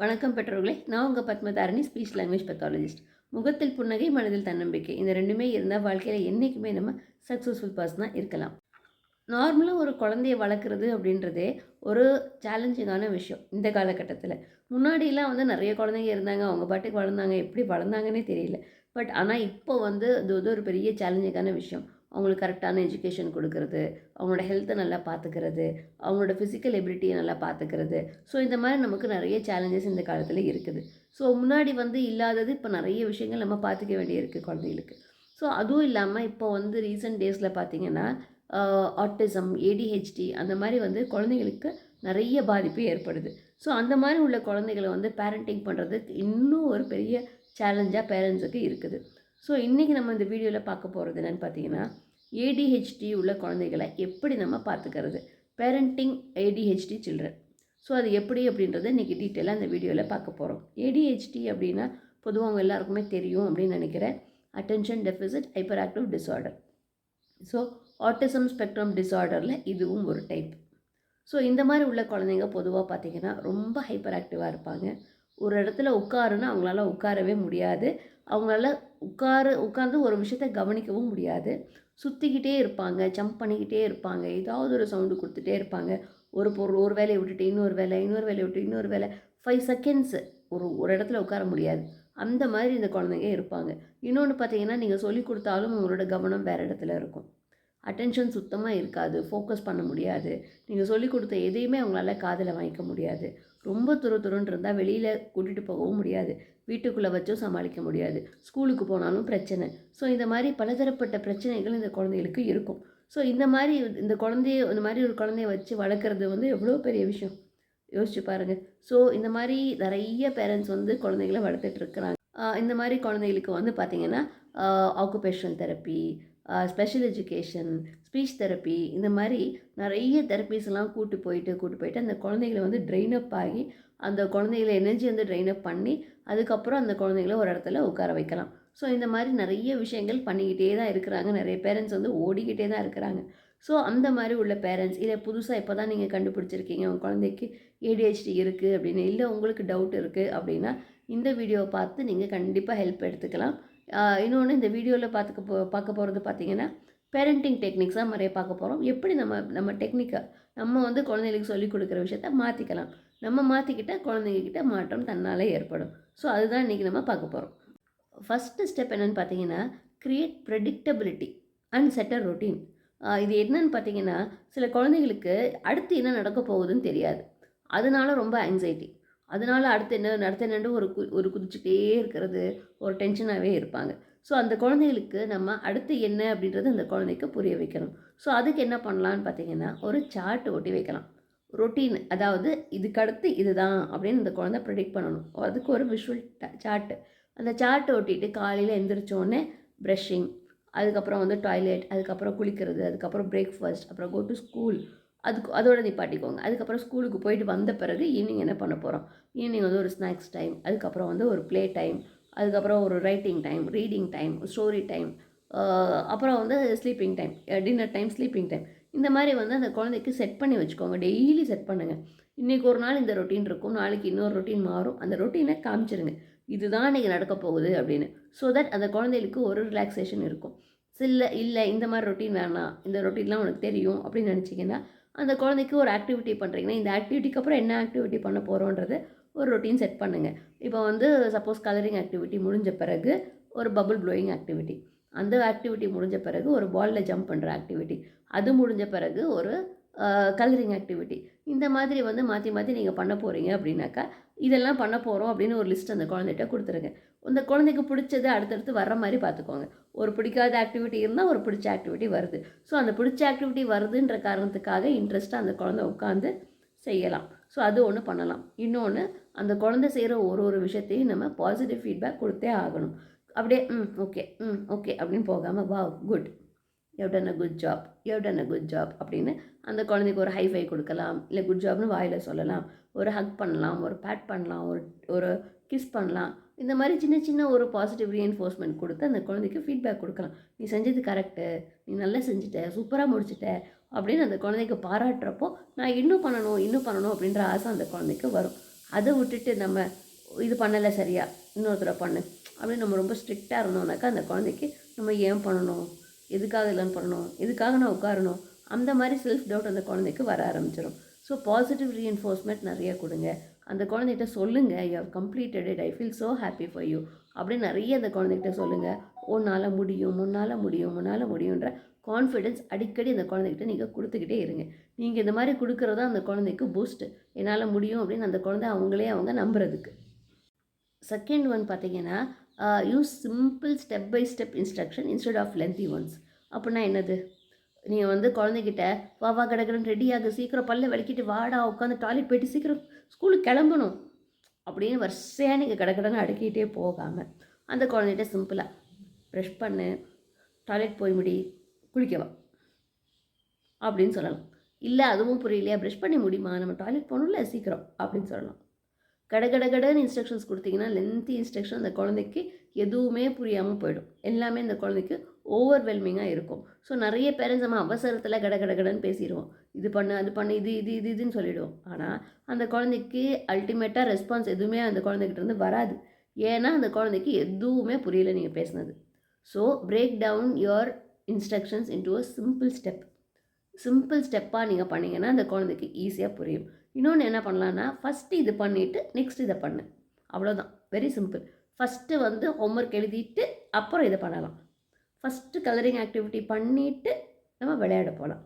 வணக்கம் பெற்றோர்களே நான் உங்கள் பத்மதாரணி ஸ்பீச் லாங்குவேஜ் பத்தாலஜிஸ்ட் முகத்தில் புன்னகை மனதில் தன்னம்பிக்கை இந்த ரெண்டுமே இருந்தால் வாழ்க்கையில் என்றைக்குமே நம்ம சக்ஸஸ்ஃபுல் பர்சனாக இருக்கலாம். நார்மலாக ஒரு குழந்தைய வளர்க்குறது அப்படின்றதே ஒரு சேலஞ்சிங்கான விஷயம் இந்த காலகட்டத்தில். முன்னாடிலாம் வந்து நிறைய குழந்தைங்க இருந்தாங்க அவங்க பாட்டுக்கு வளர்ந்தாங்க எப்படி வளர்ந்தாங்கன்னே தெரியல. பட் ஆனால் இப்போ வந்து அது வந்து ஒரு பெரிய சேலஞ்சிங்கான விஷயம். அவங்களுக்கு கரெக்டான எஜுகேஷன் கொடுக்கறது அவங்களோட ஹெல்த்தை நல்லா பார்த்துக்கிறது அவங்களோட ஃபிசிக்கல் எபிலிட்டியை நல்லா பார்த்துக்கிறது ஸோ இந்த மாதிரி நமக்கு நிறைய சேலஞ்சஸ் இந்த காலத்தில் இருக்குது. ஸோ முன்னாடி வந்து இல்லாதது இப்போ நிறைய விஷயங்கள் நம்ம பார்த்துக்க வேண்டியிருக்கு குழந்தைகளுக்கு. ஸோ அதுவும் இல்லாமல் இப்போ வந்து ரீசெண்ட் டேஸில் பார்த்திங்கன்னா ஆட்டிசம் ஏடிஹெச்டி அந்த மாதிரி வந்து குழந்தைங்களுக்கு நிறைய பாதிப்பு ஏற்படுது. ஸோ அந்த மாதிரி உள்ள குழந்தைகளை வந்து பேரண்டிங் பண்ணுறதுக்கு இன்னும் ஒரு பெரிய சேலஞ்சாக பேரண்ட்ஸுக்கு இருக்குது. ஸோ இன்றைக்கி நம்ம இந்த வீடியோவில் பார்க்க போகிறது என்னென்னு பார்த்தீங்கன்னா ஏடிஹெச்டி உள்ள குழந்தைகளை எப்படி நம்ம பார்த்துக்கிறது? பேரண்டிங் ஏடிஹெச்டி சில்ட்ரன் ஸோ அது எப்படி அப்படின்றத இன்றைக்கி டீட்டெயிலாக அந்த வீடியோவில் பார்க்க போகிறோம் ஏடிஹெச்டி அப்படின்னா பொதுவாக அவங்க எல்லாருக்குமே தெரியும் அப்படின்னு நினைக்கிறேன். Attention deficit hyper active disorder so autism spectrum டிஸார்டரில் இதுவும் ஒரு டைப் ஸோ இந்த மாதிரி உள்ள குழந்தைங்க பொதுவாக பார்த்திங்கன்னா ரொம்ப ஹைப்பர் ஆக்டிவாக இருப்பாங்க. ஒரு இடத்துல உட்காருன்னா அவங்களால உட்காரவே முடியாது. அவங்களால உட்காரு உட்காந்து ஒரு விஷயத்த கவனிக்கவும் முடியாது. சுற்றிக்கிட்டே இருப்பாங்க ஜம்ப் பண்ணிக்கிட்டே இருப்பாங்க ஏதாவது ஒரு சவுண்டு கொடுத்துட்டே இருப்பாங்க. ஒரு பொருள் ஒரு வேலையை விட்டுட்டு இன்னொரு வேலை இன்னொரு வேலையை விட்டு இன்னொரு வேலை. ஃபைவ் செகண்ட்ஸு ஒரு ஒரு இடத்துல உட்கார முடியாது. அந்த மாதிரி இந்த குழந்தைங்க இருப்பாங்க. இன்னொன்று பார்த்தீங்கன்னா நீங்கள் சொல்லி கொடுத்தாலும் உங்களோட கவனம் வேறு இடத்துல இருக்கும். அட்டென்ஷன் சுத்தமாக இருக்காது ஃபோக்கஸ் பண்ண முடியாது. நீங்கள் சொல்லி கொடுத்த எதையுமே அவங்களால காதில் வாங்கிக்க முடியாது. ரொம்ப துரு துருன்னு இருந்தால் வெளியில் கூட்டிகிட்டு போகவும் முடியாது. வீட்டுக்குள்ளே வச்சும் சமாளிக்க முடியாது. ஸ்கூலுக்கு போனாலும் பிரச்சனை. ஸோ இந்த மாதிரி பலதரப்பட்ட பிரச்சனைகள் இந்த குழந்தைகளுக்கு இருக்கும். ஸோ இந்த மாதிரி இந்த குழந்தைய இந்த மாதிரி ஒரு குழந்தைய வச்சு வளர்க்குறது வந்து எவ்வளோ பெரிய விஷயம்? யோசிச்சு பாருங்கள் ஸோ இந்த மாதிரி நிறைய பேரண்ட்ஸ் வந்து குழந்தைகளை வளர்த்துட்டு இருக்கிறாங்க. இந்த மாதிரி குழந்தைகளுக்கு வந்து பார்த்திங்கன்னா occupational therapy special education speech therapy இந்த மாதிரி நிறைய தெரப்பீஸ்லாம் கூட்டு போயிட்டு கூட்டு போயிட்டு அந்த குழந்தைகளை வந்து ட்ரெயின் அப் ஆகி அந்த குழந்தைகளை எனர்ஜி வந்து ட்ரெயின் அப் பண்ணி அதுக்கப்புறம் அந்த குழந்தைகளை ஒரு இடத்துல உட்கார வைக்கலாம். ஸோ இந்த மாதிரி நிறைய விஷயங்கள் பண்ணிக்கிட்டே தான் இருக்கிறாங்க. நிறைய பேரண்ட்ஸ் வந்து ஓடிக்கிட்டே தான் இருக்கிறாங்க. ஸோ அந்த மாதிரி உள்ள பேரண்ட்ஸ் இதை புதுசாக இப்போ தான் நீங்கள் கண்டுபிடிச்சிருக்கீங்க. உங்கள் குழந்தைக்கு ஏடிஹெச்டி இருக்குது அப்படின்னு இல்லை உங்களுக்கு டவுட் இருக்குது அப்படின்னா இந்த வீடியோவை பார்த்து நீங்கள் கண்டிப்பாக ஹெல்ப் எடுத்துக்கலாம். இன்னொன்று இந்த வீடியோவில் பார்த்துக்க போ பார்க்க போகிறது பார்த்தீங்கன்னா பேரண்டிங் டெக்னிக்ஸாக நிறைய பார்க்க போகிறோம் எப்படி நம்ம நம்ம டெக்னிக்கை நம்ம வந்து குழந்தைகளுக்கு சொல்லிக் கொடுக்குற விஷயத்த மாற்றிக்கலாம் நம்ம மாற்றிக்கிட்டால் குழந்தைங்கக்கிட்ட மாற்றம் தன்னாலே ஏற்படும். ஸோ அதுதான் இன்றைக்கி நம்ம பார்க்க போகிறோம் ஃபஸ்ட்டு ஸ்டெப் என்னென்னு பார்த்தீங்கன்னா create predictability and set a routine இது என்னன்னு பார்த்தீங்கன்னா சில குழந்தைகளுக்கு அடுத்து என்ன நடக்க போகுதுன்னு தெரியாது. அதனால ரொம்ப ஆங்ஸைட்டி அதனால அடுத்து என்ன அடுத்து என்னென்னு ஒரு கு ஒரு குதிச்சுட்டே இருக்கிறது ஒரு டென்ஷனாகவே இருப்பாங்க. ஸோ அந்த குழந்தைகளுக்கு நம்ம அடுத்து என்ன அப்படின்றது அந்த குழந்தைக்கு புரிய வைக்கணும். ஸோ அதுக்கு என்ன பண்ணலான்னு பார்த்தீங்கன்னா ஒரு சார்ட் ஒட்டி வைக்கலாம். ரொட்டீன் அதாவது இதுக்கு அடுத்து இதுதான் அப்படின்னு இந்த குழந்தை ப்ரிடிக்ட் பண்ணணும். அதுக்கு ஒரு விஷுவல் சார்ட்டு அந்த சார்ட்டை ஒட்டிட்டு காலையில் எந்திரிச்சோடனே ப்ரஷ்ஷிங் அதுக்கப்புறம் வந்து டாய்லெட் அதுக்கப்புறம் குளிக்கிறது அதுக்கப்புறம் பிரேக்ஃபாஸ்ட் அப்புறம் கோ டு ஸ்கூல் அதுக்கு அதோட நிப்பாட்டிக்கோங்க. அதுக்கப்புறம் ஸ்கூலுக்கு போயிட்டு வந்த பிறகு ஈவினிங் என்ன பண்ண போகிறோம் ஈவினிங் வந்து ஒரு ஸ்நாக்ஸ் டைம் அதுக்கப்புறம் வந்து ஒரு ப்ளே டைம் அதுக்கப்புறம் ஒரு writing time reading time story time அப்புறம் வந்து sleeping time dinner time sleeping time இந்த மாதிரி வந்து அந்த குழந்தைக்கு செட் பண்ணி வச்சுக்கோங்க. டெய்லி செட் பண்ணுங்கள் இன்றைக்கி ஒரு நாள் இந்த ரொட்டீன் இருக்கும். நாளைக்கு இன்னொரு ரொட்டீன் மாறும். அந்த ரொட்டீனை காமிச்சிருங்க. இதுதான் இன்றைக்கி நடக்க போகுது அப்படின்னு. ஸோ தட் அந்த குழந்தைகளுக்கு ஒரு ரிலாக்ஸேஷன் இருக்கும். சில இல்லை இந்த மாதிரி ரொட்டீன் வேணாம். இந்த ரொட்டீன்லாம் உனக்கு தெரியும். அப்படின்னு நினச்சிங்கன்னா அந்த குழந்தைக்கு ஒரு ஆக்டிவிட்டி பண்ணுறீங்கன்னா இந்த ஆக்டிவிட்டிக்கு அப்புறம் என்ன ஆக்டிவிட்டி பண்ண போகிறோன்றது ஒரு ரொட்டீன் செட் பண்ணுங்கள் இப்போ வந்து சப்போஸ் கலரிங் ஆக்டிவிட்டி முடிஞ்ச பிறகு ஒரு பபுள் ப்ளோயிங் ஆக்டிவிட்டி அந்த ஆக்டிவிட்டி முடிஞ்ச பிறகு ஒரு பாலில் ஜம்ப் பண்ணுற ஆக்டிவிட்டி அது முடிஞ்ச பிறகு ஒரு கலரிங் ஆக்டிவிட்டி இந்த மாதிரி வந்து மாற்றி மாற்றி நீங்கள் பண்ண போகிறீங்க அப்படின்னாக்கா இதெல்லாம் பண்ண போகிறோம் அப்படின்னு ஒரு லிஸ்ட் அந்த குழந்தைகிட்ட கொடுத்துருங்க. அந்த குழந்தைக்கு பிடிச்சது அடுத்தடுத்து வர்ற மாதிரி பார்த்துக்கோங்க. ஒரு பிடிக்காத ஆக்டிவிட்டி இருந்தால் ஒரு பிடிச்ச ஆக்டிவிட்டி வருது. ஸோ அந்த பிடிச்ச ஆக்டிவிட்டி வருதுன்ற காரணத்துக்காக இன்ட்ரெஸ்ட்டாக அந்த குழந்தை உட்காந்து செய்யலாம். ஸோ அது ஒன்று பண்ணலாம். இன்னொன்று அந்த குழந்தை செய்கிற ஒரு ஒரு விஷயத்தையும் நம்ம பாசிட்டிவ் ஃபீட்பேக் கொடுத்தே ஆகணும். அப்படியே ம் ஓகே ம் ஓகே அப்படின்னு போகாமல் வா good you've done a good job you've done a good job அப்படின்னு அந்த குழந்தைக்கு ஒரு ஹைஃபை கொடுக்கலாம். இல்லை குட் ஜாப்னு வாயில் சொல்லலாம். ஒரு ஹக் பண்ணலாம். ஒரு பேட் பண்ணலாம். ஒரு ஒரு கிஸ் பண்ணலாம். இந்த மாதிரி சின்ன சின்ன ஒரு பாசிட்டிவ் ரீஎன்ஃபோர்ஸ்மெண்ட் கொடுத்து அந்த குழந்தைக்கு ஃபீட்பேக் கொடுக்கலாம். நீ செஞ்சது கரெக்டு நீ நல்லா செஞ்சுட்ட சூப்பராக முடிச்சிட்ட அப்படின்னு அந்த குழந்தைக்கு பாராட்டுறப்போ நான் இன்னும் பண்ணணும் இன்னும் பண்ணணும் அப்படின்ற ஆசை அந்த குழந்தைக்கு வரும். அதை விட்டுட்டு நம்ம இது பண்ணலை சரியா இன்னொருத்தரை பண்ணு அப்படின்னு நம்ம ரொம்ப ஸ்ட்ரிக்டாக இருந்தோம்னாக்கா அந்த குழந்தைக்கு நம்ம ஏன் பண்ணணும் எதுக்காக இல்லைன்னு பண்ணணும் எதுக்காக நான் உட்காரணும் அந்த மாதிரி செல்ஃப் டவுட் அந்த குழந்தைக்கு வர ஆரம்பிச்சிடும் ஸோ பாசிட்டிவ் ரீஎன்ஃபோர்ஸ்மெண்ட் நிறைய கொடுங்க. அந்த குழந்தைகிட்ட சொல்லுங்கள் you have completed it I feel so happy for you அப்படின்னு நிறைய அந்த குழந்தைகிட்ட சொல்லுங்கள் உன்னால் முடியும் முன்னால் முடியும் முன்னால் முடியுன்ற கான்ஃபிடென்ஸ் அடிக்கடி அந்த குழந்தைகிட்ட நீங்கள் கொடுத்துக்கிட்டே இருங்க. நீங்கள் இந்த மாதிரி கொடுக்குறது தான் அந்த குழந்தைக்கு பூஸ்ட்டு என்னால் முடியும் அப்படின்னு அந்த குழந்தை அவங்களே அவங்க நம்புறதுக்கு. செகண்ட் ஒன் பார்த்தீங்கன்னா use simple step by step instruction instead of lengthy ones அப்படின்னா என்னது? நீங்கள் வந்து குழந்தைகிட்ட வா வா கடகடன் ரெடி ஆகு. சீக்கிரம் பல்ல விளக்கிட்டு வாடா உட்காந்து டாய்லெட் போயிட்டு சீக்கிரம் ஸ்கூலுக்கு கிளம்பணும். அப்படின்னு வரிசையாக நீங்கள் கடகடன்னு அடுக்கிட்டே போகாமல் அந்த குழந்தைகிட்ட சிம்பிளாக ப்ரெஷ் பண்ணு டாய்லெட் போய் முடி குளிக்கவா அப்படின்னு சொல்லலாம். இல்லை அதுவும் புரியலையா? ப்ரெஷ் பண்ணி முடியுமா? நம்ம டாய்லெட் போகணும்ல சீக்கிரம் அப்படின்னு சொல்லலாம். கடகடகடன்னு இன்ஸ்ட்ரக்ஷன்ஸ் கொடுத்தீங்கன்னா லென்த்தி இன்ஸ்ட்ரக்ஷன் அந்த குழந்தைக்கு எதுவுமே புரியாமல் போயிடும். எல்லாமே அந்த குழந்தைக்கு ஓவர்வெல்மிங்காக இருக்கும். ஸோ நிறைய பேரண்ட்ஸ் நம்ம அவசரத்தில் கட கடகடன்னு பேசிடுவோம். இது பண்ணு அது பண்ணு இது இது இது இதுன்னு சொல்லிவிடுவோம் ஆனால் அந்த குழந்தைக்கு அல்டிமேட்டாக ரெஸ்பான்ஸ் எதுவுமே அந்த குழந்தைகிட்ட இருந்து வராது. ஏன்னா அந்த குழந்தைக்கு எதுவுமே புரியல நீங்கள் பேசுனது. So break down your instructions into a simple step simple ஸ்டெப்பாக நீங்கள் பண்ணிங்கன்னா அந்த குழந்தைக்கு ஈஸியாக புரியும். இன்னொன்று என்ன பண்ணலான்னா ஃபஸ்ட்டு இது பண்ணிவிட்டு நெக்ஸ்ட் இதை பண்ணு. அவ்வளோதான் வெரி சிம்பிள் ஃபஸ்ட்டு வந்து ஹோம்ஒர்க் எழுதிட்டு அப்புறம் இதை பண்ணலாம். ஃபஸ்ட்டு கலரிங் ஆக்டிவிட்டி பண்ணிவிட்டு நம்ம விளையாட போகலாம்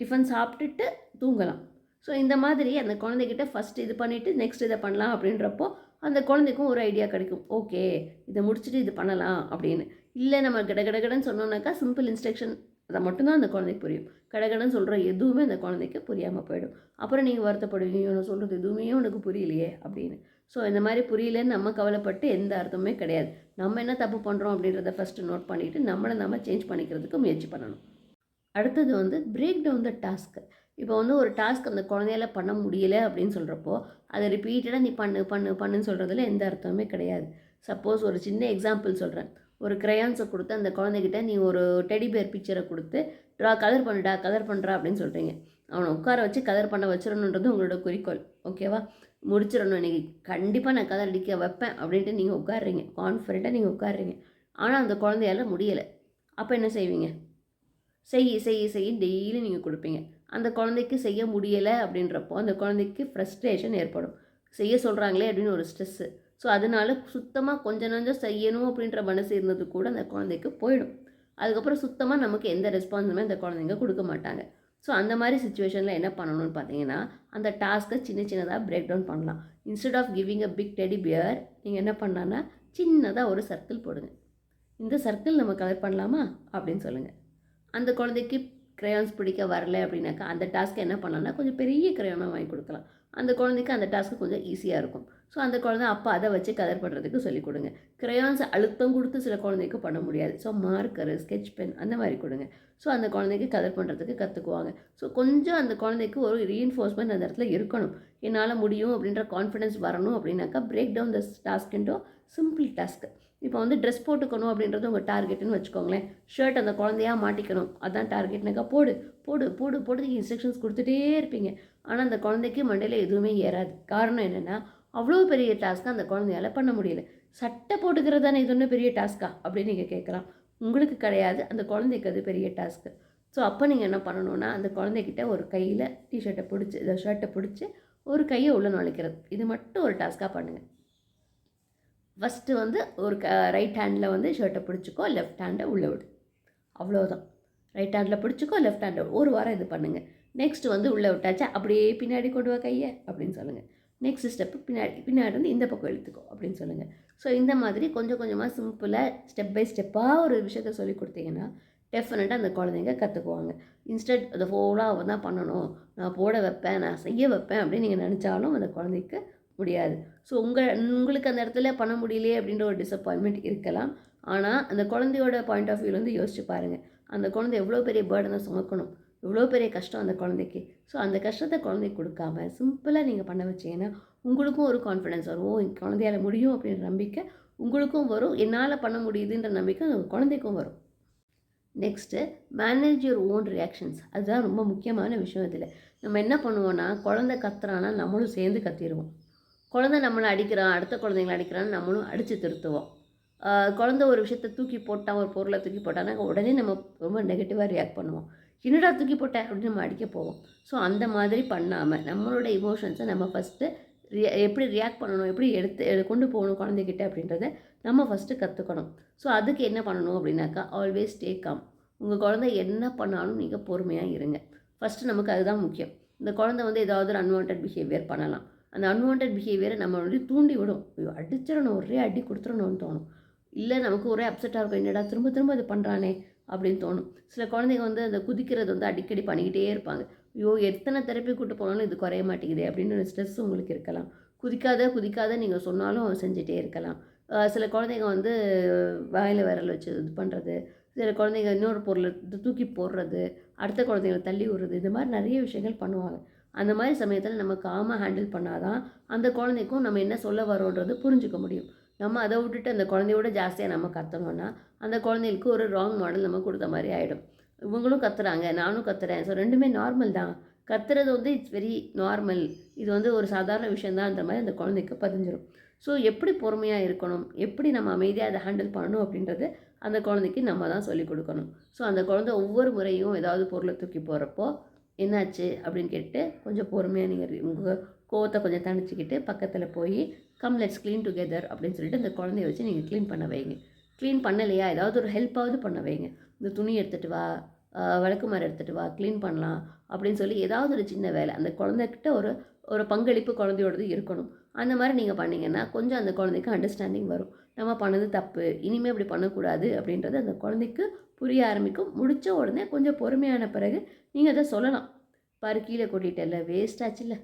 டிஃபன் சாப்பிட்டுட்டு தூங்கலாம். ஸோ இந்த மாதிரி அந்த குழந்தைகிட்ட ஃபஸ்ட்டு இது பண்ணிவிட்டு நெக்ஸ்ட் இதை பண்ணலாம் அப்படின்றப்போ அந்த குழந்தைக்கும் ஒரு ஐடியா கிடைக்கும். ஓகே இதை முடிச்சுட்டு இது பண்ணலாம் அப்படின்னு. இல்லை நம்ம கடகடகடன்னு சொன்னோன்னாக்கா சிம்பிள் இன்ஸ்ட்ரக்ஷன் அதை மட்டும்தான் அந்த குழந்தைக்கு புரியும். கடகடன்னு சொல்கிற எதுவுமே அந்த குழந்தைக்கு புரியாமல் போயிடும். அப்புறம் நீங்கள் வருத்தப்படுவீங்க இவனை சொல்கிறது எதுவுமே உனக்கு புரியலையே அப்படின்னு. ஸோ இந்த மாதிரி புரியலன்னு நம்ம கவலைப்பட்டு எந்த அர்த்தமுமே கிடையாது. நம்ம என்ன தப்பு பண்ணுறோம் அப்படின்றத ஃபஸ்ட்டு நோட் பண்ணிவிட்டு நம்மளை நம்ம சேஞ்ச் பண்ணிக்கிறதுக்கு முயற்சி பண்ணணும். அடுத்தது வந்து பிரேக் டவுன் த டாஸ்க்கு இப்போ வந்து ஒரு டாஸ்க் அந்த குழந்தையால பண்ண முடியல அப்படின்னு சொல்கிறப்போ அதை ரிப்பீட்டடாக நீ பண்ணு பண்ணு பண்ணுன்னு சொல்கிறதுல எந்த அர்த்தமுமே கிடையாது. சப்போஸ் ஒரு சின்ன எக்ஸாம்பிள் சொல்கிறேன் ஒரு க்ரையான்ஸை கொடுத்து அந்த குழந்தைகிட்ட நீ ஒரு டெடி பேர் பிக்சரை கொடுத்து ட்ரா கலர் பண்ணுடா கலர் பண்ணுறா அப்படின்னு சொல்கிறீங்க அவனை உட்கார வச்சு கலர் பண்ண வச்சிடணுன்றது உங்களோட குறிக்கோள். ஓகேவா முடிச்சிடணும் இன்றைக்கி கண்டிப்பாக நான் கலர் அடிக்க வைப்பேன் அப்படின்ட்டு நீங்கள் உட்காடுறீங்க கான்ஃபிடெண்ட்டாக நீங்கள் உட்காடுறீங்க ஆனால் அந்த குழந்தையால முடியலை. அப்போ என்ன செய்வீங்க? செய் செய் செய் டெய்லி நீங்கள் கொடுப்பீங்க. அந்த குழந்தைக்கு செய்ய முடியலை அப்படின்றப்போ அந்த குழந்தைக்கு ஃப்ரஸ்ட்ரேஷன் ஏற்படும். செய்ய சொல்கிறாங்களே அப்படின்னு ஒரு ஸ்ட்ரெஸ்ஸு ஸோ அதனால சுத்தமாக கொஞ்சம் நஞ்சம் செய்யணும் அப்படின்ற மனசு இருந்தது கூட அந்த குழந்தைக்கு போயிடும். அதுக்கப்புறம் சுத்தமாக நமக்கு எந்த ரெஸ்பான்ஸுமே அந்த குழந்தைங்க கொடுக்க மாட்டாங்க. ஸோ அந்த மாதிரி சுச்சுவேஷனில் என்ன பண்ணணும்னு பார்த்தீங்கன்னா அந்த டாஸ்க்கை சின்ன சின்னதாக பிரேக் டவுன் பண்ணலாம். Instead of giving a big teddy bear நீங்கள் என்ன பண்ணலான்னா சின்னதாக ஒரு சர்க்கிள் போடுங்க. இந்த சர்க்கிள் நம்ம கலர் பண்ணலாமா? அப்படின்னு சொல்லுங்கள் அந்த குழந்தைக்கு க்ரையான்ஸ் பிடிக்க வரல அப்படின்னாக்கா அந்த டாஸ்க்கு என்ன பண்ணலாம்னா கொஞ்சம் பெரிய க்ரையானாக வாங்கி கொடுக்கலாம். அந்த குழந்தைக்கு அந்த டாஸ்க்கு கொஞ்சம் ஈஸியாக இருக்கும். ஸோ அந்த குழந்தை அப்போ அதை வச்சு கலர் பண்ணுறதுக்கு சொல்லிக் கொடுங்க. க்ரையான்ஸ் அழுத்தம் கொடுத்து சில குழந்தைக்கு பண்ண முடியாது. ஸோ மார்க்கரு ஸ்கெட்ச் பென் அந்த மாதிரி கொடுங்க. ஸோ அந்த குழந்தைக்கு கலர் பண்ணுறதுக்கு கற்றுக்குவாங்க ஸோ கொஞ்சம் அந்த குழந்தைக்கு ஒரு ரீஎன்ஃபோர்ஸ்மெண்ட் அந்த இடத்துல இருக்கணும். என்னால் முடியும் அப்படின்ற கான்ஃபிடன்ஸ் வரணும் அப்படின்னாக்கா break down the task into simple task இப்போ வந்து ட்ரெஸ் போட்டுக்கணும் அப்படின்றது உங்கள் டார்கெட்டுன்னு வச்சுக்கோங்களேன். ஷர்ட் அந்த குழந்தையாக மாட்டிக்கணும். அதான் டார்கெட்னாக்கா போடு போடு போடு போடு இன்ஸ்ட்ரக்ஷன்ஸ் கொடுத்துட்டே இருப்பீங்க. ஆனால் அந்த குழந்தைக்கு மண்டையில் எதுவுமே ஏறாது. காரணம் என்னென்னா அவ்வளோ பெரிய டாஸ்க்கை அந்த குழந்தையால பண்ண முடியல. சட்டை போட்டுக்கிறது தானே இது ஒன்றும் பெரிய டாஸ்க்கா அப்படின்னு நீங்கள் கேட்கலாம். உங்களுக்கு கிடையாது. அந்த குழந்தைக்கு அது பெரிய டாஸ்க்கு ஸோ அப்போ நீங்கள் என்ன பண்ணணும்னா அந்த குழந்தைக்கிட்ட ஒரு கையில் டிஷர்ட்டை பிடிச்சி இந்த ஷர்ட்டை பிடிச்சி ஒரு கையை உள்ளே நுழைக்கிறது. இது மட்டும் ஒரு டாஸ்க்காக பண்ணுங்கள் ஃபஸ்ட்டு வந்து ஒரு க ரைட் ஹேண்டில் வந்து ஷர்ட்டை பிடிச்சிக்கோ லெஃப்ட் ஹேண்டை உள்ளே விடு. அவ்வளோதான் ரைட் ஹேண்டில் பிடிச்சிக்கோ லெஃப்ட் ஹேண்டை ஒரு வாரம் இது பண்ணுங்கள் நெக்ஸ்ட் வந்து உள்ளே விட்டாச்சா அப்படியே பின்னாடி கொண்டு வா கையை அப்படின்னு சொல்லுங்கள் நெக்ஸ்ட் ஸ்டெப்பு பின்னாடி பின்னாடி வந்து இந்த பக்கம் எடுத்துக்கோ அப்படின்னு சொல்லுங்கள் ஸோ இந்த மாதிரி கொஞ்சம் கொஞ்சமாக சிம்பிளாக ஸ்டெப் பை ஸ்டெப்பாக ஒரு விஷயத்த சொல்லி கொடுத்தீங்கன்னா டெஃபினட்டாக அந்த குழந்தைங்க கற்றுக்குவாங்க இன்ஸ்டன்ட் அதை ஃபோலாக அவன் தான் பண்ணணும். நான் போட வைப்பேன் நான் செய்ய வைப்பேன் அப்படின்னு நீங்கள் நினச்சாலும் அந்த குழந்தைக்கு முடியாது. ஸோ உங்கள் உங்களுக்கு அந்த இடத்துல பண்ண முடியலையே அப்படின்ற ஒரு டிசப்பாயின்மெண்ட் இருக்கலாம். ஆனால் அந்த குழந்தையோட பாயிண்ட் ஆஃப் வியூலேருந்து யோசிச்சு பாருங்கள் அந்த குழந்தை எவ்வளோ பெரிய பேர்டனை சுமக்கணும்? எவ்வளோ பெரிய கஷ்டம் அந்த குழந்தைக்கு. ஸோ அந்த கஷ்டத்தை குழந்தைக்கு கொடுக்காம சிம்பிளாக நீங்கள் பண்ண வச்சிங்கன்னா உங்களுக்கும் ஒரு கான்ஃபிடென்ஸ் வரும். ஓ என் குழந்தையால முடியும் அப்படின்ற நம்பிக்கை உங்களுக்கும் வரும். என்னால் பண்ண முடியுதுன்ற நம்பிக்கை அந்த குழந்தைக்கும் வரும். Next manage your own reactions அதுதான் ரொம்ப முக்கியமான விஷயம் இதில். நம்ம என்ன பண்ணுவோன்னா குழந்தை கத்துறான்னா நம்மளும் சேர்ந்து கத்திடுவோம். குழந்தை நம்மளை அடிக்கிறான் அடுத்த குழந்தைங்களை அடிக்கிறான்னு நம்மளும் அடித்து திருத்துவோம். குழந்த குழந்தை ஒரு விஷயத்த தூக்கி போட்டான் ஒரு பொருளை தூக்கி போட்டான்னா உடனே நம்ம ரொம்ப நெகட்டிவாக ரியாக்ட் பண்ணுவோம். என்னடா தூக்கி போட்டேன் அப்படின்னு நம்ம அடிக்க போவோம். ஸோ அந்த மாதிரி பண்ணாமல் நம்மளோட இமோஷன்ஸை நம்ம ஃபஸ்ட்டு ரியா எப்படி ரியாக்ட் பண்ணணும் எப்படி எடுத்து கொண்டு போகணும் குழந்தைகிட்ட அப்படின்றத நம்ம ஃபஸ்ட்டு கற்றுக்கணும் ஸோ அதுக்கு என்ன பண்ணணும் அப்படின்னாக்கா ஆல்வேஸ் டே கம் உங்கள் குழந்தை என்ன பண்ணாலும் நீங்கள் பொறுமையாக இருங்க. ஃபஸ்ட்டு நமக்கு அதுதான் முக்கியம். இந்த குழந்தை வந்து ஏதாவது ஒரு அன்வான்ட் பிஹேவியர் பண்ணலாம். அந்த அன்வான்ட் பிஹேவியரை நம்ம வந்து தூண்டி விடும் ஐயோ அடிச்சிடணும் ஒரே அடி கொடுத்துடணும்னு தோணும். இல்லை நமக்கு ஒரே அப்செட்டாக இருக்கும். என்னடா திரும்ப திரும்ப இது பண்ணுறானே அப்படின்னு தோணும். சில குழந்தைங்க வந்து அந்த குதிக்கிறது வந்து அடிக்கடி பண்ணிக்கிட்டே இருப்பாங்க. ஐயோ எத்தனை தெரப்பி கூட்டு போனாலும் இது குறைய மாட்டேங்குது அப்படின்னு ஒரு ஸ்ட்ரெஸ் உங்களுக்கு இருக்கலாம். குதிக்காத குதிக்காத நீங்கள் சொன்னாலும் அவன் செஞ்சுட்டே இருக்கலாம். சில குழந்தைங்க வந்து வாயில் விரல் வச்சு இது பண்ணுறது சில குழந்தைங்க இன்னொரு பொருளை தூக்கி போடுறது. அடுத்த குழந்தைங்களை தள்ளி விடுறது. இது மாதிரி நிறைய விஷயங்கள் பண்ணுவாங்க. அந்த மாதிரி சமயத்தில் நம்ம காமாக ஹேண்டில் பண்ணாதான் அந்த குழந்தைக்கும் நம்ம என்ன சொல்ல வரோன்றது புரிஞ்சுக்க முடியும். நம்ம அதை விட்டுட்டு அந்த குழந்தையோட ஜாஸ்தியாக நம்ம கத்தணும்னா அந்த குழந்தைகளுக்கு ஒரு ராங் மாடல் நம்ம கொடுத்த மாதிரி ஆகிடும் இவங்களும் கத்துறாங்க நானும் கத்துறேன். ஸோ ரெண்டுமே நார்மல் தான். கத்துறது வந்து இட்ஸ் வெரி நார்மல் இது வந்து ஒரு சாதாரண விஷயந்தான்ற மாதிரி அந்த குழந்தைக்கு பதிஞ்சிடும் ஸோ எப்படி பொறுமையாக இருக்கணும்? எப்படி நம்ம அமைதியாக அதை ஹேண்டில் பண்ணணும் அப்படின்றது அந்த குழந்தைக்கு நம்ம தான் சொல்லிக் கொடுக்கணும். ஸோ அந்த குழந்தை ஒவ்வொரு முறையும் ஏதாவது பொருளை தூக்கி போகிறப்போ என்னாச்சு அப்படின்னு கேட்டு கொஞ்சம் பொறுமையாக நீங்கள் உங்கள் கோவத்தை கொஞ்சம் தணிச்சிக்கிட்டு பக்கத்தில் போய் கம் லெட்ஸ் க்ளீன் டுகெதர் அப்படின்னு சொல்லிட்டு அந்த குழந்தைய வச்சு நீங்கள் க்ளீன் பண்ண வைங்க. க்ளீன் பண்ணலையா? ஏதாவது ஒரு ஹெல்ப்பாவது பண்ண வைங்க. இந்த துணி எடுத்துகிட்டு வா ஆஹ் விளக்குமாறு எடுத்துகிட்டு வா க்ளீன் பண்ணலாம் அப்படின்னு சொல்லி ஏதாவது ஒரு சின்ன வேலை. அந்த குழந்தைக்கிட்ட ஒரு ஒரு பங்களிப்பு குழந்தையோடது இருக்கணும். அந்த மாதிரி நீங்கள் பண்ணிங்கன்னா கொஞ்சம் அந்த குழந்தைக்கு அண்டர்ஸ்டாண்டிங் வரும். நம்ம பண்ணது தப்பு இனிமேல் இப்படி பண்ணக்கூடாது அப்படின்றது அந்த குழந்தைக்கு புரிய ஆரம்பிக்கும். முடித்த உடனே கொஞ்சம் பொறுமையான பிறகு நீங்கள் அதை சொல்லலாம். பாரு கீழே கொட்டிட்டல வேஸ்ட் ஆச்சுல்ல.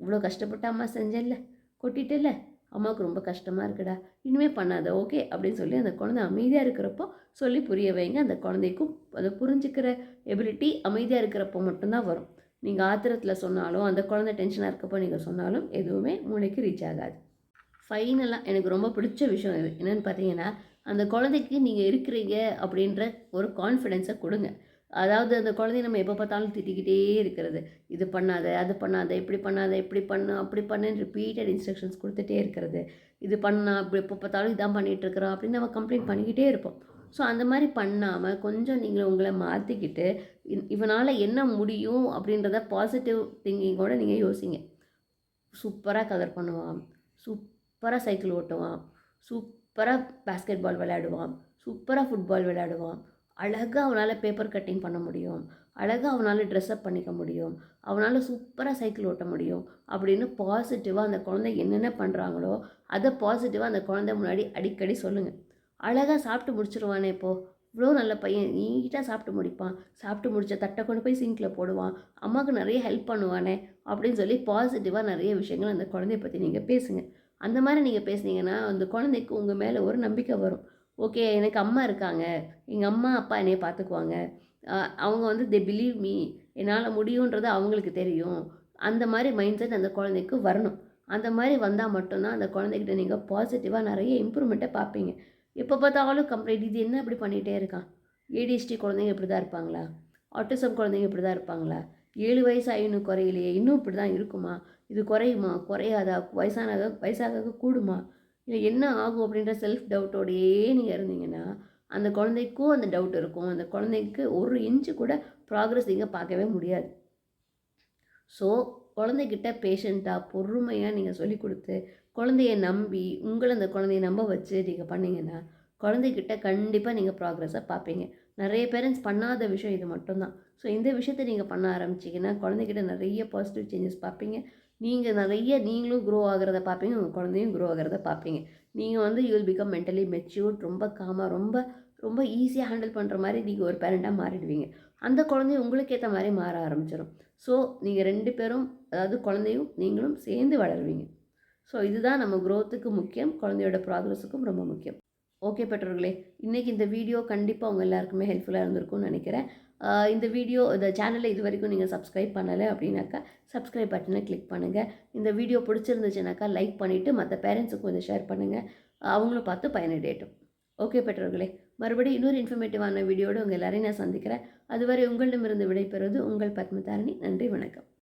இவ்வளோ கஷ்டப்பட்டு அம்மா செஞ்சல கொட்டிட்டல அம்மாவுக்கு ரொம்ப கஷ்டமாக இருக்குடா. இனிமேல் பண்ணாத ஓகே அப்படின்னு சொல்லி அந்த குழந்தை அமைதியாக இருக்கிறப்போ சொல்லி புரிய வைங்க. அந்த குழந்தைக்கும் அதை புரிஞ்சுக்கிற எபிலிட்டி அமைதியாக இருக்கிறப்போ மட்டும்தான் வரும். நீங்கள் ஆத்திரத்தில் சொன்னாலும் அந்த குழந்தை டென்ஷனாக இருக்கப்போ நீங்கள் சொன்னாலும் எதுவுமே மூளைக்கு ரீச் ஆகாது. ஃபைனலாக எனக்கு ரொம்ப பிடிச்ச விஷயம் இது. என்னென்னு பார்த்தீங்கன்னா அந்த குழந்தைக்கு நீங்கள் இருக்கிறீங்க அப்படின்ற ஒரு கான்ஃபிடென்ஸை கொடுங்க. அதாவது அந்த குழந்தைய நம்ம எப்போ பார்த்தாலும் திட்டிக்கிட்டே இருக்கிறது. இது பண்ணாத அது பண்ணாத இப்படி பண்ணாத இப்படி பண்ணு அப்படி பண்ணுன்னு ரிப்பீட்டட் இன்ஸ்ட்ரக்ஷன்ஸ் கொடுத்துட்டே இருக்கிறது. இது பண்ணா அப்படி எப்போ பார்த்தாலும் இதான் பண்ணிகிட்டு இருக்கிறோம் அப்படின்னு நம்ம கம்ப்ளைண்ட் பண்ணிக்கிட்டே இருப்போம். ஸோ அந்த மாதிரி பண்ணாமல் கொஞ்சம் நீங்கள் உங்களை மாற்றிக்கிட்டு இவனால் என்ன முடியும் அப்படின்றத பாசிட்டிவ் திங்கிங்கோட நீங்கள் யோசிங்க. சூப்பராக கலர் பண்ணுவான். சூப்பராக சைக்கிள் ஓட்டுவான். சூப்பராக பேஸ்கெட் பால் விளையாடுவான். சூப்பராக ஃபுட்பால் விளையாடுவான். அழகாக அவனால் பேப்பர் கட்டிங் பண்ண முடியும். அழகாக அவனால் ட்ரெஸ்அப் பண்ணிக்க முடியும். அவனால் சூப்பராக சைக்கிள் ஓட்ட முடியும். அப்படின்னு பாசிட்டிவாக அந்த குழந்தை என்னென்ன பண்ணுறாங்களோ அதை பாசிட்டிவாக அந்த குழந்தை முன்னாடி அடிக்கடி சொல்லுங்கள் அழகாக சாப்பிட்டு முடிச்சிருவானே இப்போது இவ்வளோ நல்ல பையன். நீட்டாக சாப்பிட்டு முடிப்பான். சாப்பிட்டு முடிச்ச தட்டை கொண்டு போய் சிங்கில் போடுவான். அம்மாவுக்கு நிறைய ஹெல்ப் பண்ணுவானே அப்படின்னு சொல்லி பாசிட்டிவாக நிறைய விஷயங்கள் அந்த குழந்தைய பற்றி நீங்கள் பேசுங்கள் அந்த மாதிரி நீங்கள் பேசுனீங்கன்னா அந்த குழந்தைக்கு உங்கள் மேலே ஒரு நம்பிக்கை வரும். ஓகே எனக்கு அம்மா இருக்காங்க. எங்கள் அம்மா அப்பா என்னைய பார்த்துக்குவாங்க அவங்க வந்து தே பிலீவ் மீ என்னால் முடியுன்றது அவங்களுக்கு தெரியும். அந்த மாதிரி மைண்ட் செட் அந்த குழந்தைக்கு வரணும். அந்த மாதிரி வந்தால் மட்டும்தான் அந்த குழந்தைகிட்ட நீங்கள் பாசிட்டிவாக நிறைய இம்ப்ரூவ்மெண்ட்டை பார்ப்பீங்க எப்போ பார்த்தாலும் கம்ப்ளைண்ட் இது என்ன இப்படி பண்ணிகிட்டே இருக்கான் ஏடிஎஸ்டி குழந்தைங்க இப்படி தான் இருப்பாங்களா? ஆட்டிசம் குழந்தைங்க இப்படி தான் இருப்பாங்களா? ஏழு வயசு இன்னும் குறையிலையே. இன்னும் இப்படி தான் இருக்குமா? இது குறையுமா? குறையாதா? வயசானாக வயசாக கூடுமா? இல்லை என்ன ஆகும் அப்படின்ற செல்ஃப் டவுட்டோடையே நீங்கள் இருந்தீங்கன்னா அந்த குழந்தைக்கும் அந்த டவுட் இருக்கும். அந்த குழந்தைக்கு ஒரு இன்ச்சு கூட ப்ராக்ரஸ் நீங்கள் பார்க்கவே முடியாது. ஸோ குழந்தைகிட்ட பேஷண்ட்டாக பொறுமையாக நீங்கள் சொல்லி கொடுத்து குழந்தைய நம்பி உங்களை அந்த குழந்தைய நம்ப வச்சு நீங்கள் பண்ணிங்கன்னா குழந்தைகிட்ட கண்டிப்பாக நீங்கள் ப்ராக்ரெஸை பார்ப்பீங்க. நிறைய பேரண்ட்ஸ் பண்ணாத விஷயம் இது மட்டும்தான். ஸோ இந்த விஷயத்தை நீங்கள் பண்ண ஆரம்பிச்சிங்கன்னா குழந்தைகிட்ட நிறைய பாசிட்டிவ் சேஞ்சஸ் பார்ப்பீங்க. நீங்கள் நிறைய நீங்களும் க்ரோ ஆகிறத பார்ப்பீங்க உங்கள் குழந்தையும் க்ரோ ஆகிறத பார்ப்பீங்க. நீங்கள் வந்து you will become mentally matured ரொம்ப காமாக ரொம்ப ரொம்ப ஈஸியாக ஹேண்டில் பண்ணுற மாதிரி நீங்கள் ஒரு பேரண்ட்டாக மாறிடுவீங்க. அந்த குழந்தையும் உங்களுக்கு ஏற்ற மாதிரி மாற ஆரம்பிச்சிடும் ஸோ நீங்கள் ரெண்டு பேரும் அதாவது குழந்தையும் நீங்களும் சேர்ந்து வளருவீங்க. ஸோ இதுதான் நம்ம க்ரோத்துக்கு முக்கியம் குழந்தையோட ப்ராக்ரஸுக்கும் ரொம்ப முக்கியம். ஓகே பெற்றோர்களே இன்றைக்கி இந்த வீடியோ கண்டிப்பாக உங்கள் எல்லாருக்குமே ஹெல்ப்ஃபுல்லாக இருந்திருக்கும்னு நினைக்கிறேன். இந்த வீடியோ இந்த சேனலை இது வரைக்கும் நீங்கள் சப்ஸ்கிரைப் பண்ணலை அப்படின்னாக்கா சப்ஸ்கிரைப் பட்டனை கிளிக் பண்ணுங்கள் இந்த வீடியோ பிடிச்சிருந்துச்சுனாக்கா லைக் பண்ணிவிட்டு மற்ற பேரண்ட்ஸுக்கும் இதை ஷேர் பண்ணுங்கள் அவங்களும் பார்த்து பயனடையட்டும். ஓகே பெற்றோர்களே மறுபடியும் இன்னொரு இன்ஃபர்மேட்டிவான வீடியோடு உங்கள் எல்லாரையும் நான் சந்திக்கிறேன். அதுவரை உங்களிடமிருந்து விடைபெறுவது உங்கள் பத்மதாரணி. நன்றி வணக்கம்.